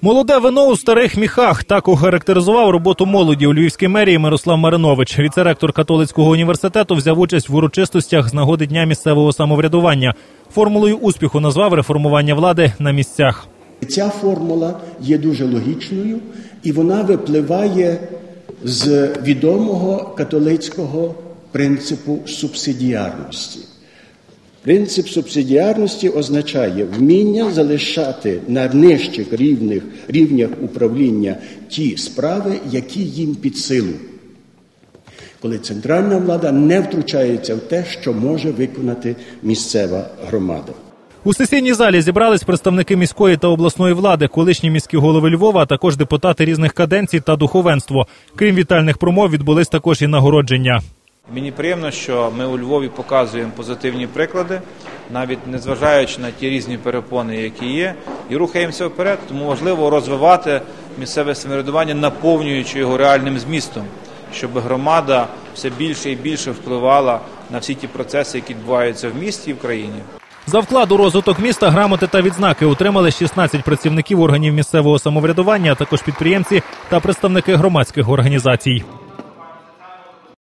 Молоде вино у старих міхах так охарактеризував роботу молоді у Львівській мерії Мирослав Маринович. Віцеректор католицького університету взяв участь в урочистостях з нагоди дня місцевого самоврядування. Формулою успіху назвав реформування влади на місцях. Ця формула є дуже логічною і вона випливає з відомого католицького принципу субсидіарності. Принцип субсидіарності означає вміння залишати на нижчих рівнях, рівнях управління ті справи, які їм під силу. Коли центральна влада не втручається в те, що може виконати місцева громада. У сесійній залі зібрались представники міської та обласної влади, колишні міські голови Львова, а також депутати різних каденцій та духовенство. Крім вітальних промов, відбулись також і нагородження. Мені приємно, що ми у Львові показуємо позитивні приклади, навіть незважаючи на ті різні перепони, які є, і рухаємося вперед. Тому важливо розвивати місцеве самоврядування, наповнюючи його реальним змістом, щоб громада все більше і більше впливала на всі ті процеси, які відбуваються в місті і в країні. За вклад у розвиток міста грамоти та відзнаки отримали 16 працівників органів місцевого самоврядування, а також підприємці та представники громадських організацій.